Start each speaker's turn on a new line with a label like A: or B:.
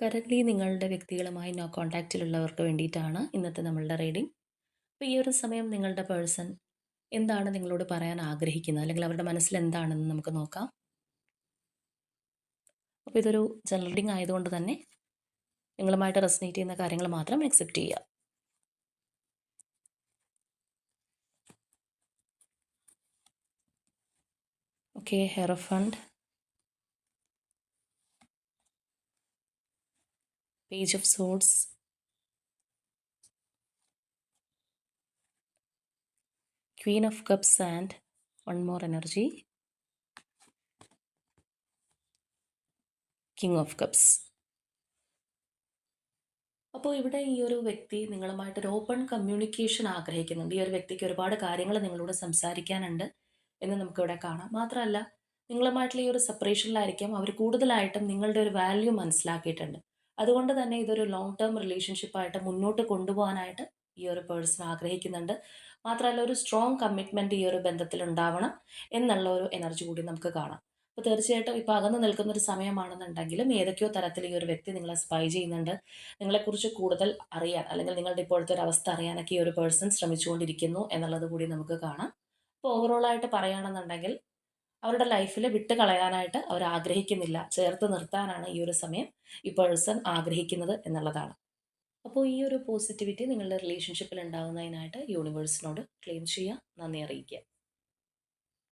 A: Currently നിങ്ങളുടെ വ്യക്തികളുമായി no കോൺടാക്റ്റിലുള്ളവർക്ക് വേണ്ടിയിട്ടാണ് ഇന്നത്തെ നമ്മളുടെ റീഡിംഗ് അപ്പോൾ ഈ ഒരു സമയം നിങ്ങളുടെ പേഴ്സൺ എന്താണ് നിങ്ങളോട് പറയാൻ ആഗ്രഹിക്കുന്നത്? അല്ലെങ്കിൽ അവരുടെ മനസ്സിൽ എന്താണെന്ന് നമുക്ക് നോക്കാം. അപ്പോൾ ഇതൊരു ജനറൽ റീഡിംഗ് ആയതുകൊണ്ട് തന്നെ നിങ്ങളുമായിട്ട് റെസിനേറ്റ് ചെയ്യുന്ന കാര്യങ്ങൾ മാത്രം അക്സെപ്റ്റ് ചെയ്യുക. Okay hierophant of of queen of cups and one more energy king of cups. അപ്പോൾ ഇവിടെ ഈ ഒരു വ്യക്തി നിങ്ങളുമായിട്ട് ഒരു ഓപ്പൺ കമ്മ്യൂണിക്കേഷൻ ആഗ്രഹിക്കുന്നുണ്ട്. ഈ ഒരു വ്യക്തിക്ക് ഒരുപാട് കാര്യങ്ങൾ നിങ്ങളോട് സംസാരിക്കാനുണ്ട് എന്ന് നമുക്കിവിടെ കാണാം. മാത്രമല്ല നിങ്ങളുമായിട്ടുള്ള ഈ ഒരു സെപ്പറേഷനിലായിരിക്കും അവർ കൂടുതലായിട്ടും നിങ്ങളുടെ ഒരു വാല്യൂ മനസ്സിലാക്കിയിട്ടുണ്ട്. അതുകൊണ്ട് തന്നെ ഇതൊരു ലോങ് ടേം റിലേഷൻഷിപ്പായിട്ട് മുന്നോട്ട് കൊണ്ടുപോകാനായിട്ട് ഈ ഒരു പേഴ്സൺ ആഗ്രഹിക്കുന്നുണ്ട്. മാത്രമല്ല ഒരു സ്ട്രോങ് കമ്മിറ്റ്മെന്റ് ഈ ഒരു ബന്ധത്തിൽ ഉണ്ടാവണം എന്നുള്ള ഒരു എനർജി കൂടി നമുക്ക് കാണാം. അപ്പോൾ തീർച്ചയായിട്ടും ഇപ്പോൾ അകന്ന് നിൽക്കുന്ന ഒരു സമയമാണെന്നുണ്ടെങ്കിലും ഏതൊക്കെയോ തരത്തിൽ ഈ ഒരു വ്യക്തി നിങ്ങളെ സ്പൈ ചെയ്യുന്നുണ്ട്. നിങ്ങളെക്കുറിച്ച് കൂടുതൽ അറിയാൻ അല്ലെങ്കിൽ നിങ്ങളുടെ ഇപ്പോഴത്തെ ഒരു അവസ്ഥ അറിയാനൊക്കെ ഈ ഒരു പേഴ്സൺ ശ്രമിച്ചുകൊണ്ടിരിക്കുന്നു എന്നുള്ളത് കൂടി നമുക്ക് കാണാം. അപ്പോൾ ഓവറോളായിട്ട് പറയുകയാണെന്നുണ്ടെങ്കിൽ അവരുടെ ലൈഫിൽ വിട്ട് കളയാനായിട്ട് അവർ ആഗ്രഹിക്കുന്നില്ല. ചേർത്ത് നിർത്താനാണ് ഈ ഒരു സമയം ഈ പേഴ്സൺ ആഗ്രഹിക്കുന്നത് എന്നുള്ളതാണ്. അപ്പോൾ ഈ ഒരു പോസിറ്റിവിറ്റി നിങ്ങളുടെ റിലേഷൻഷിപ്പിൽ ഉണ്ടാകുന്നതിനായിട്ട് യൂണിവേഴ്സിനോട് ക്ലെയിം ചെയ്യുക നന്ദി അറിയിക്കുക.